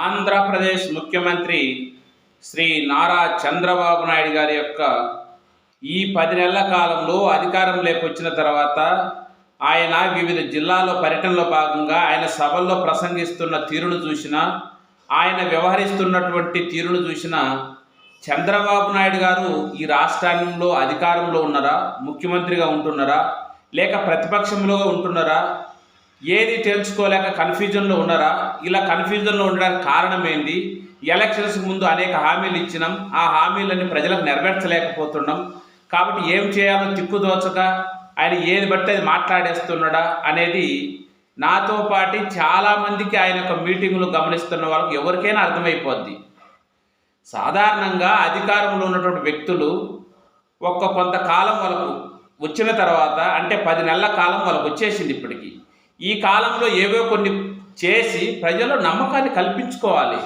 ఆంధ్రప్రదేశ్ ముఖ్యమంత్రి శ్రీ నారా చంద్రబాబు నాయుడు గారి యొక్క ఈ పది నెలల కాలంలో అధికారం వచ్చిన తర్వాత ఆయన వివిధ జిల్లాల్లో పర్యటనలో భాగంగా ఆయన సభల్లో ప్రసంగిస్తున్న తీరును చూసిన ఆయన వ్యవహరిస్తున్నటువంటి తీరును చూసిన చంద్రబాబు నాయుడు గారు ఈ రాష్ట్రంలో అధికారంలో ఉన్నారా? ముఖ్యమంత్రిగా ఉంటున్నారా? లేక ప్రతిపక్షంలో ఉంటున్నారా? ఏది తెలుసుకోలేక కన్ఫ్యూజన్లో ఉన్నారా? ఇలా కన్ఫ్యూజన్లో ఉండడానికి కారణం ఏంటి ఎలక్షన్స్ ముందు అనేక హామీలు ఇచ్చినాం. ఆ హామీలన్నీ ప్రజలకు నెరవేర్చలేకపోతున్నాం. కాబట్టి ఏం చేయాలో తిక్కుదోచక ఆయన ఏది బట్టి అది మాట్లాడేస్తున్నాడా అనేది నాతో పాటు చాలామందికి ఆయన యొక్క మీటింగులు గమనిస్తున్న వాళ్ళకి ఎవరికైనా అర్థమైపోద్ది. సాధారణంగా అధికారంలో ఉన్నటువంటి వ్యక్తులు ఒక్క కొంతకాలం వాళ్ళకు వచ్చిన తర్వాత అంటే పది నెలల కాలం వాళ్ళకు వచ్చేసింది ఇప్పటికీ. ఈ కాలంలో ఏవో కొన్ని చేసి ప్రజల్లో నమ్మకాన్ని కల్పించుకోవాలి.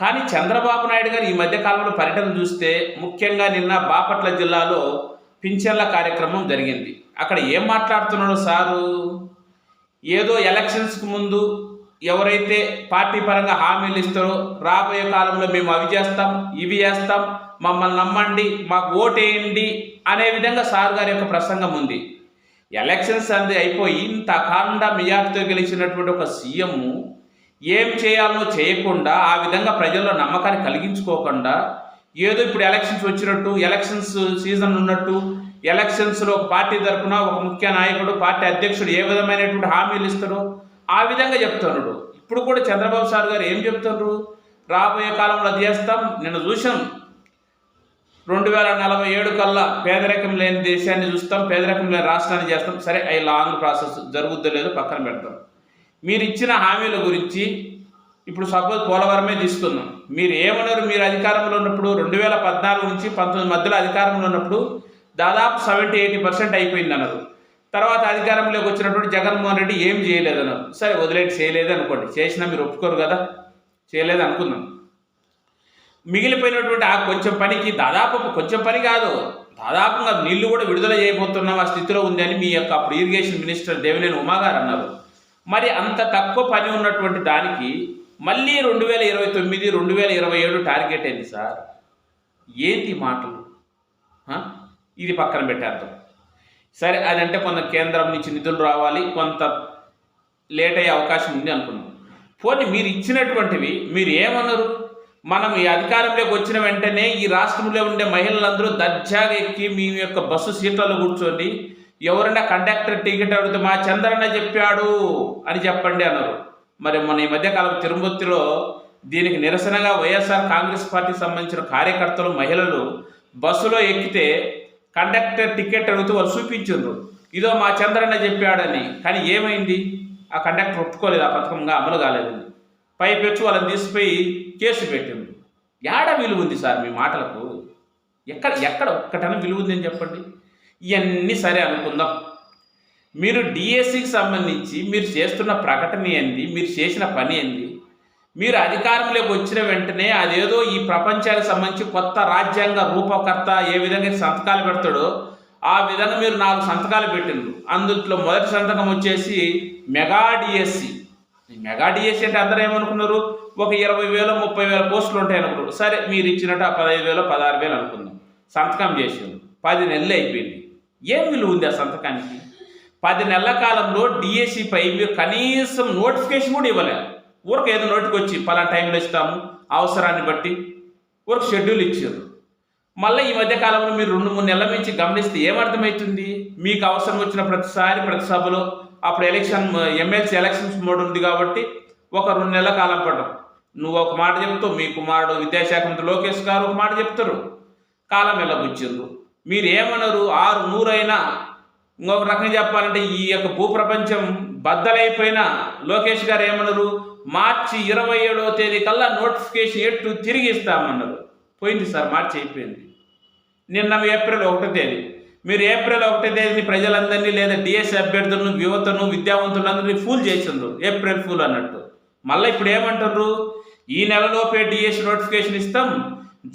కానీ చంద్రబాబు నాయుడు గారు ఈ మధ్య కాలంలో పర్యటన చూస్తే ముఖ్యంగా నిన్న బాపట్ల జిల్లాలో పింఛన్ల కార్యక్రమం జరిగింది. అక్కడ ఏం మాట్లాడుతున్నాడు సారు? ఏదో ఎలక్షన్స్కి ముందు ఎవరైతే పార్టీ పరంగా హామీలు ఇస్తారో రాబోయే కాలంలో మేము అవి చేస్తాం ఇవి చేస్తాం మమ్మల్ని నమ్మండి మాకు ఓటేయండి అనే విధంగా సార్ గారి యొక్క ప్రసంగం ఉంది. ఎలక్షన్స్ అనేది అయిపోయి ఇంత అఖండ మెజార్టీతో గెలిచినటువంటి ఒక సీఎం ఏం చేయాలో చేయకుండా ఆ విధంగా ప్రజల్లో నమ్మకాన్ని కలిగించుకోకుండా ఏదో ఇప్పుడు ఎలక్షన్స్ వచ్చినట్టు ఎలక్షన్స్ సీజన్ ఉన్నట్టు ఎలక్షన్స్లో ఒక పార్టీ తరఫున ఒక ముఖ్య నాయకుడు పార్టీ అధ్యక్షుడు ఏ విధమైనటువంటి హామీలు ఇస్తారో ఆ విధంగా చెప్తున్నాడు. ఇప్పుడు కూడా చంద్రబాబు సార్ గారు ఏం చెప్తున్నారు రాబోయే కాలంలో అది చేస్తాం నిన్న చూసాం రెండు వేల నలభై ఏడు కల్లా పేదరికం లేని దేశాన్ని చూస్తాం పేదరికం లేని రాష్ట్రాన్ని చేస్తాం. సరే అవి లాంగ్ ప్రాసెస్ జరుగుద్దో లేదో పక్కన పెడతాం. మీరు ఇచ్చిన హామీల గురించి ఇప్పుడు సపోజ్ పోలవరమే తీసుకుందాం. మీరు ఏమన్నారు? మీరు అధికారంలో ఉన్నప్పుడు రెండు వేల పద్నాలుగు నుంచి పంతొమ్మిది మధ్యలో అధికారంలో ఉన్నప్పుడు దాదాపు సెవెంటీ ఎయిటీ పర్సెంట్ అయిపోయింది అన్నారు తర్వాత అధికారంలోకి వచ్చినటువంటి జగన్మోహన్ రెడ్డి ఏం చేయలేదన్నారు. సరే వదిలేటి చేయలేదు అనుకోండి. చేసినా మీరు ఒప్పుకోరు కదా? చేయలేదు అనుకుందాం మిగిలిపోయినటువంటి ఆ కొంచెం పనికి దాదాపు కొంచెం పని కాదు. దాదాపుగా నీళ్ళు కూడా విడుదల చేయబోతున్నాం ఆ స్థితిలో ఉంది అని మీ యొక్క అప్పుడు ఇరిగేషన్ మినిస్టర్ దేవినేని ఉమాగారు అన్నారు. మరి అంత తక్కువ పని ఉన్నటువంటి దానికి మళ్ళీ రెండు వేల ఇరవై తొమ్మిది రెండు వేల ఇరవై ఏడు టార్గెట్ అయింది సార్? ఏంటి మాటలు? ఇది పక్కన పెట్టేద్దాం. సరే అదంటే కొంత కేంద్రం నుంచి నిధులు రావాలి కొంత లేట్ అయ్యే అవకాశం ఉంది అనుకున్నాం పోనీ మీరు ఇచ్చినటువంటివి మీరు ఏమన్నారు? మనం ఈ అధికారంలోకి వచ్చిన వెంటనే ఈ రాష్ట్రంలో ఉండే మహిళలందరూ దర్జాగా ఎక్కి మీ యొక్క బస్సు సీట్లలో కూర్చోండి. ఎవరైనా కండక్టర్ టికెట్ అడిగితే మా చంద్రన్న చెప్పాడు అని చెప్పండి అన్నారు. మరి మన ఈ మధ్యకాలం తిరుపతిలో దీనికి నిరసనగా వైఎస్ఆర్ కాంగ్రెస్ పార్టీకి సంబంధించిన కార్యకర్తలు మహిళలు బస్సులో ఎక్కితే కండక్టర్ టికెట్ అడుగుతూ వాళ్ళు చూపించారు ఇదో మా చంద్రన్న చెప్పాడని. కానీ ఏమైంది? ఆ కండక్టర్ ఒప్పుకోలేదు ఆ పథకంగా అమలు కాలేదని పైపెచ్చు వాళ్ళని తీసిపోయి కేసు పెట్టింది. ఏడ విలువ ఉంది సార్ మీ మాటలకు? ఎక్కడ ఎక్కడ ఒక్కటన విలువ ఉందని చెప్పండి. ఇవన్నీ సరే అనుకుందాం. మీరు డిఎస్సికి సంబంధించి మీరు చేస్తున్న ప్రకటన ఏంది? మీరు చేసిన పని ఏంది? మీరు అధికారంలోకి వచ్చిన వెంటనే అదేదో ఈ ప్రపంచానికి సంబంధించి కొత్త రాజ్యాంగ రూపకర్త ఏ విధంగా సంతకాలు పెడతాడో ఆ విధంగా మీరు నాలుగు సంతకాలు పెట్టిండ్రు. అందులో మొదటి సంతకం వచ్చేసి మెగా డిఎస్సి మెగా డిఎస్సి అంటే అందరూ ఏమనుకున్నారు? ఒక ఇరవై వేల ముప్పై వేల పోస్టులు ఉంటాయి అనుకున్నారు. సరే మీరు ఇచ్చినట్టు ఆ పదహైదు వేలు పదహారు వేలు అనుకుందాం. సంతకం చేసారు పది నెలలు అయిపోయింది. ఏం విలువ ఉంది ఆ సంతకానికి? పది నెలల కాలంలో డిఎస్సిపై కనీసం నోటిఫికేషన్ కూడా ఇవ్వలేదు ఊరికి ఏదో నోటికి వచ్చి పలానా టైంలో ఇస్తాము అవసరాన్ని బట్టి. ఊరికి షెడ్యూల్ ఇచ్చారు మళ్ళీ ఈ మధ్య కాలంలో మీరు రెండు మూడు నెలల నుంచి గమనిస్తే ఏమర్థమవుతుంది? మీకు అవసరం వచ్చిన ప్రతిసారి ప్రతి సభలో అప్పుడు ఎలక్షన్ ఎమ్మెల్సీ ఎలక్షన్స్ మోడ్ ఉంది కాబట్టి ఒక రెండు నెలల కాలం పడ్డం. నువ్వు ఒక మాట చెప్తావు మీ కుమారుడు విద్యాశాఖ మంత్రి లోకేష్ గారు ఒక మాట చెప్తారు. కాలం వెళ్ళబుచ్చిండ్రు మీరు ఏమన్నారు ఆరు నూరైనా? ఇంకొక రకంగా చెప్పాలంటే ఈ యొక్క భూప్రపంచం బద్దలైపోయిన? లోకేష్ గారు ఏమన్నారు మార్చి ఇరవై ఏడవ తేదీ కల్లా నోటిఫికేషన్ ఎట్టు తిరిగి ఇస్తామన్నారు. పోయింది సార్ మార్చి అయిపోయింది. నిన్న ఏప్రిల్ ఒకటో తేదీ. మీరు ఏప్రిల్ ఒకటి తేదీని ప్రజలందరినీ లేదా డిఎస్ అభ్యర్థులను యువతను విద్యావంతులందరినీ ఫూల్ చేసిండ్రు. ఏప్రిల్ ఫూల్ అన్నట్టు. మళ్ళీ ఇప్పుడు ఏమంటారు ఈ నెలలోపే డిఎస్ నోటిఫికేషన్ ఇస్తాం.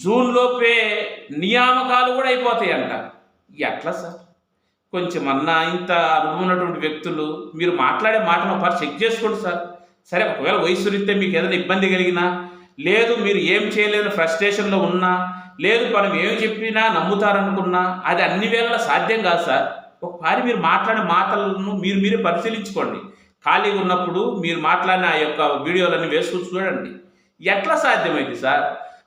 జూన్లోపే నియామకాలు కూడా అయిపోతాయి అంట ఎట్లా సార్? కొంచెం అన్నా ఇంత అనుభవం ఉన్నటువంటి వ్యక్తులు మీరు మాట్లాడే మాటను ఒకసారి చెక్ చేసుకోండి సార్. సరే ఒకవేళ వయసు రీత్యా మీకు ఏదైనా ఇబ్బంది కలిగినా లేదు మీరు ఏం చేయలేని ఫ్రస్ట్రేషన్లో ఉన్నా లేదు మనం ఏమి చెప్పినా నమ్ముతారనుకున్నా అది అన్ని వేళలా సాధ్యం కాదు సార్. ఒకసారి మీరు మాట్లాడే మాటలను మీరు మీరే పరిశీలించుకోండి. ఖాళీగా ఉన్నప్పుడు మీరు మాట్లాడిన ఆ యొక్క వీడియోలన్నీ వేసుకుని చూడండి. ఎట్లా సాధ్యమైంది సార్?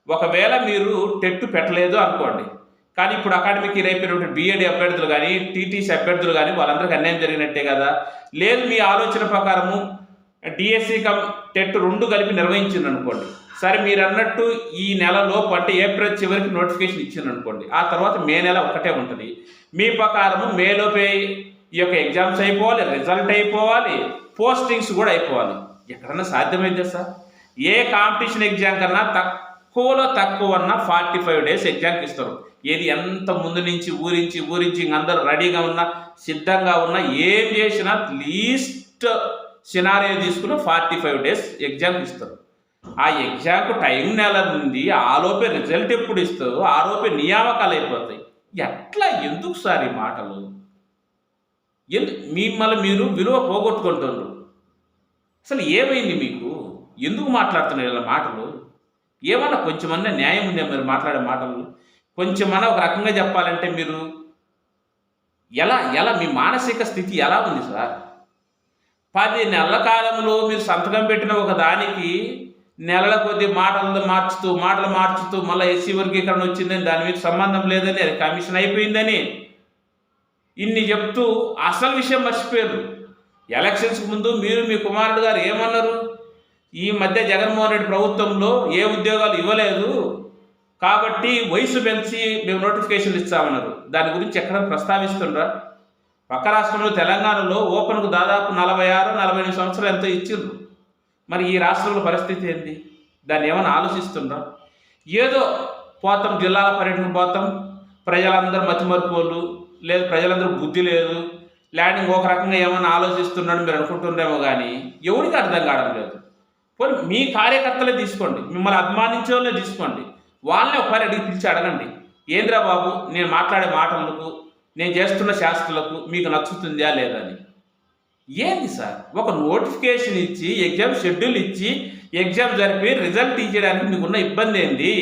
ఒకవేళ మీరు టెట్టు పెట్టలేదు అనుకోండి. కానీ ఇప్పుడు అకాడమిక్ ఇయర్ అయిపోయినటువంటి బీఎడ్ అభ్యర్థులు కానీ టీటీసీ అభ్యర్థులు కానీ వాళ్ళందరికీ అన్యాయం జరిగినట్టే కదా? లేదు మీ ఆలోచన ప్రకారము డిఎస్సి కమ్ టెట్ రెండు కలిపి నిర్వహించింది అనుకోండి సరే మీరు అన్నట్టు ఈ నెలలోపు అంటే ఏప్రిల్ చివరికి నోటిఫికేషన్ ఇచ్చింది అనుకోండి ఆ తర్వాత మే నెల ఒకటే ఉంటుంది. మీ ప్రకారము మేలోపే ఈ యొక్క ఎగ్జామ్స్ అయిపోవాలి రిజల్ట్ అయిపోవాలి పోస్టింగ్స్ కూడా అయిపోవాలి. ఎక్కడన్నా సాధ్యమైందా సార్? ఏ కాంపిటీషన్ ఎగ్జామ్ కన్నా తక్కువలో తక్కువ అన్న ఫార్టీ ఫైవ్ డేస్ ఎగ్జామ్కి ఇస్తారు. ఏది ఎంత ముందు నుంచి ఊరించి ఊరించి ఇంక అందరూ రెడీగా ఉన్నా సిద్ధంగా ఉన్నా ఏం చేసినా లీస్ట్ సినారియో తీసుకుని ఫార్టీ ఫైవ్ డేస్ ఎగ్జామ్కి ఇస్తారు. ఆ ఎగ్జామ్కు టైం నెల ఉంది ఆలోపే రిజల్ట్ ఎప్పుడు ఇస్తావు ఆలోపే నియామకాలు అయిపోతాయి. ఎట్లా ఎందుకు సార్ ఈ మాటలు? ఎందు మిమ్మల్ని మీరు విలువ పోగొట్టుకుంటున్నారు అసలు ఏమైంది మీకు? ఎందుకు మాట్లాడుతున్నారు ఇలా మాటలు? ఏమన్నా కొంచెమన్నా న్యాయం ఉందా మీరు మాట్లాడే మాటలు? కొంచెమన్నా ఒక రకంగా చెప్పాలంటే మీరు ఎలా ఎలా మీ మానసిక స్థితి ఎలా ఉంది సార్? పది నెలల కాలంలో మీరు సంతకం పెట్టిన ఒక దానికి నెలల కొద్ది మాటలు మార్చుతూ మాటలు మార్చుతూ మళ్ళీ ఎస్సీ వర్గీకరణ వచ్చిందని దాని మీద సంబంధం లేదని అది కమిషన్ అయిపోయిందని ఇన్ని చెప్తూ అసలు విషయం మర్చిపోయారు. ఎలక్షన్స్కి ముందు మీరు మీ కుమారుడు గారు ఏమన్నారు? ఈ మధ్య జగన్మోహన్ రెడ్డి ప్రభుత్వంలో ఏ ఉద్యోగాలు ఇవ్వలేదు కాబట్టి వయసు పెంచి మేము నోటిఫికేషన్లు ఇస్తామన్నారు. దాని గురించి ఎక్కడ ప్రస్తావిస్తుండ్రా? పక్క రాష్ట్రంలో తెలంగాణలో ఓపెన్కు దాదాపు నలభై ఆరు నలభై ఎనిమిది సంవత్సరాలు ఎంతో ఇచ్చిండ్రు. మరి ఈ రాష్ట్రంలో పరిస్థితి ఏంటి దాన్ని ఏమైనా ఆలోచిస్తున్నాం ఏదో పోతాం జిల్లాల పర్యటన పోతాం ప్రజలందరూ మతిమరుపోలు లేదు ప్రజలందరూ బుద్ధి లేదు ల్యాండింగ్ ఒక రకంగా ఏమైనా ఆలోచిస్తున్నాడు మీరు అనుకుంటున్నారేమో కానీ ఎవరికి అర్థం కావడం లేదు. పోనీ మీ కార్యకర్తలే తీసుకోండి మిమ్మల్ని అభిమానించే వాళ్ళే తీసుకోండి వాళ్ళని ఒకసారి అడిగి పిలిచి అడగండి. ఏంద్రా బాబు నేను మాట్లాడే మాటలకు నేను చేస్తున్న శాస్త్రులకు మీకు నచ్చుతుందా లేదా అని. ఏంది సార్? ఒక నోటిఫికేషన్ ఇచ్చి ఎగ్జామ్ షెడ్యూల్ ఇచ్చి ఎగ్జామ్ జరిపి రిజల్ట్ ఇచ్చేయడానికి మీకున్న ఇబ్బంది ఏంది?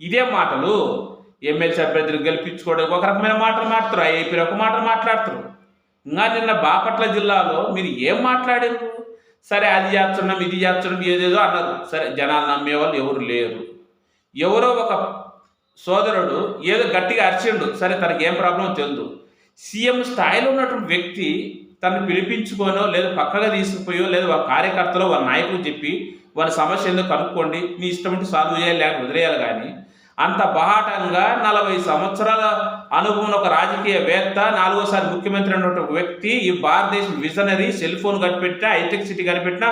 ఇదే మాటలు. ఎమ్మెల్సీ అభ్యర్థులు గెలిపించుకోవడానికి ఒక రకమైన మాటలు మాట్లాడతారు. ఐఐపీ ఒక మాట మాట్లాడతారు. ఇంకా నిన్న బాపట్ల జిల్లాలో మీరు ఏం మాట్లాడారు? సరే అది చేస్తున్నాం ఇది చేస్తున్నాం ఏదేదో అన్నారు. సరే జనాలు నమ్మే వాళ్ళు ఎవరు లేరు. ఎవరో ఒక సోదరుడు ఏదో గట్టిగా అరిచిండు. సరే తనకి ఏం ప్రాబ్లం తెలియదు సీఎం స్థాయిలో ఉన్నటువంటి వ్యక్తి తను పిలిపించుకోనో లేదా పక్కగా తీసుకుపోయో లేదా ఒక కార్యకర్తలో వారి నాయకులు చెప్పి వారి సమస్య ఎందుకు కనుక్కోండి. మీ ఇష్టం ఉంటే సాల్వ్ చేయాలి లేక వదిలేయాలి కానీ అంత బహాటంగా నలభై సంవత్సరాల అనుభవం ఒక రాజకీయ వేత్త నాలుగోసారి ముఖ్యమంత్రి అయినటువంటి ఒక వ్యక్తి ఈ భారతదేశం విజనరీ సెల్ ఫోన్ కనిపెట్టిన హైటెక్ సిటీ కనిపెట్టినా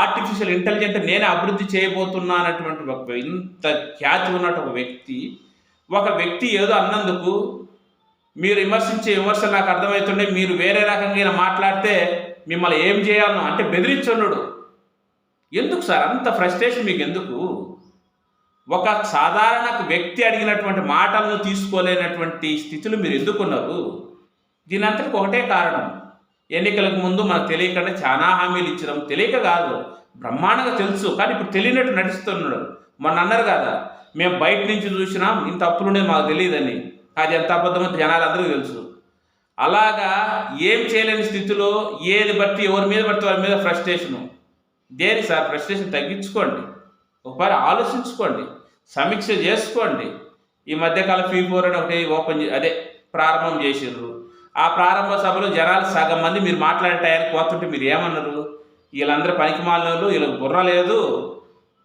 ఆర్టిఫిషియల్ ఇంటెలిజెంట్ నేనే అభివృద్ధి చేయబోతున్నా అన్నటువంటి ఒక ఇంత ఖ్యాతి ఉన్నటువంటి ఒక వ్యక్తి. ఒక వ్యక్తి ఏదో అన్నందుకు మీరు విమర్శించే విమర్శలు నాకు అర్థమవుతుండే మీరు వేరే రకంగా మాట్లాడితే మిమ్మల్ని ఏం చేయాలనో అంటే బెదిరించున్నాడు ఎందుకు సార్? అంత ఫ్రస్ట్రేషన్ మీకు ఎందుకు? ఒక సాధారణ వ్యక్తి అడిగినటువంటి మాటలను తీసుకోలేనటువంటి స్థితిలో మీరు ఎందుకున్నారు దీని అంతటికి ఒకటే కారణం. ఎన్నికలకు ముందు మనకు తెలియకుండా చాలా హామీలు ఇచ్చడం తెలియక కాదు. బ్రహ్మాండంగా తెలుసు. కానీ ఇప్పుడు తెలియనట్టు నడుస్తున్నాడు మొన్న అన్నారు కదా మేము బయట నుంచి చూసినాం ఇంత అప్పులునే మాకు తెలియదని. అది ఎంత అబద్ధమో జనాలందరికీ తెలుసు. అలాగా ఏం చేయలేని స్థితిలో ఏది బట్టి ఎవరి మీద బట్టి వారి మీద ఫ్రస్ట్రేషను. దేని సార్? ఫ్రస్ట్రేషన్ తగ్గించుకోండి. ఒకసారి ఆలోచించుకోండి. సమీక్ష చేసుకోండి. ఈ మధ్యకాలం ఫీ ఫోర్ అని ఒకటి ఓపెన్ చే- అదే ప్రారంభం చేసిండ్రు ఆ ప్రారంభ సభలో జనాలు సగం మంది మీరు మాట్లాడే టయానికి పోతుంటే మీరు ఏమన్నారు? వీళ్ళందరూ పనికి మాలినోళ్ళు వీళ్ళకి బుర్ర లేదు.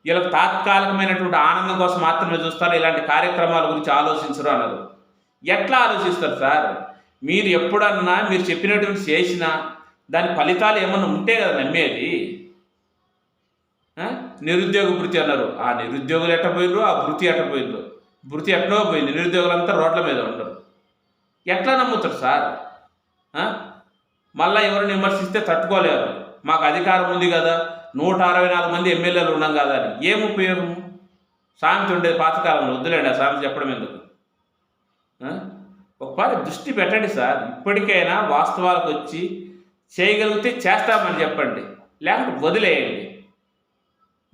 వీళ్ళకి తాత్కాలికమైనటువంటి ఆనందం కోసం మాత్రమే చూస్తారు. ఇలాంటి కార్యక్రమాల గురించి ఆలోచించరు అన్నారు. ఎట్లా ఆలోచిస్తారు సార్? మీరు ఎప్పుడన్నా మీరు చెప్పినటువంటి చేసినా దాని ఫలితాలు ఏమన్నా ఉంటే కదా నమ్మేది? నిరుద్యోగ భృతి అన్నారు. ఆ నిరుద్యోగులు ఎట్ట పోయినరు ఆ భృతి ఎట్ట పోయిందో భృతి ఎట్లా పోయింది. నిరుద్యోగులంతా రోడ్ల మీద ఉండరు. ఎట్లా నమ్ముతారు సార్? మళ్ళా ఎవరిని విమర్శిస్తే తట్టుకోలేరు. మాకు అధికారం ఉంది కదా. నూట అరవై నాలుగు మంది ఎమ్మెల్యేలు ఉన్నాం కదా అని. ఏం ఉపయోగము సామెత ఉండేది పాతకాలంలో. వద్దులేండి ఆ సామెత చెప్పడం ఎందుకు? ఒకసారి దృష్టి పెట్టండి సార్. ఇప్పటికైనా వాస్తవాలకు వచ్చి చేయగలిగితే చేస్తామని చెప్పండి. లేకుంటే వదిలేయండి.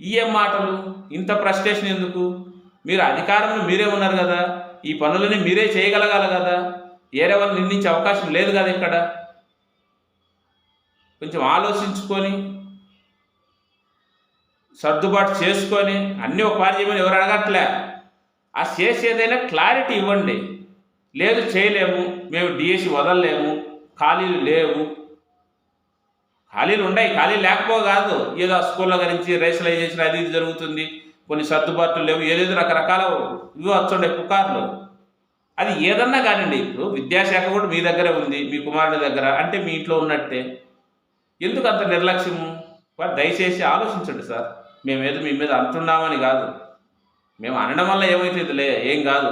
ఏ మాటలు ఇంత ఫ్రస్ట్రేషన్ ఎందుకు? మీరు అధికారంలో మీరే ఉన్నారు కదా. ఈ పనులని మీరే చేయగలగాలి కదా. వేరే వాళ్ళు నిందించే అవకాశం లేదు కదా ఇక్కడ. కొంచెం ఆలోచించుకొని సర్దుబాటు చేసుకొని అన్నీ ఒక పార్టీ చేయమని ఎవరు అడగట్లే. ఆ చేసేదైనా క్లారిటీ ఇవ్వండి. లేదు చేయలేము మేము డిఎస్సి వదలలేము ఖాళీలు లేవు. ఖాళీలు ఉన్నాయి ఖాళీ లేకపో కాదు ఏదో స్కూల్లో గురించి రేషనలైజేషన్ అది ఇది జరుగుతుంది. కొన్ని సర్దుబాట్లు లేవు. ఏదేదో రకరకాల ఇవి వస్తుండే పుకార్లు. అది ఏదన్నా కానివ్వండి ఇప్పుడు విద్యాశాఖ కూడా మీ దగ్గరే ఉంది మీ కుమారుడి దగ్గర. అంటే మీ ఇంట్లో ఉన్నట్టే. ఎందుకు అంత నిర్లక్ష్యము? దయచేసి ఆలోచించండి సార్. మేమేదో మీ మీద అంటున్నామని కాదు. మేము అనడం వల్ల ఏమవుతుందిలే? ఏం కాదు.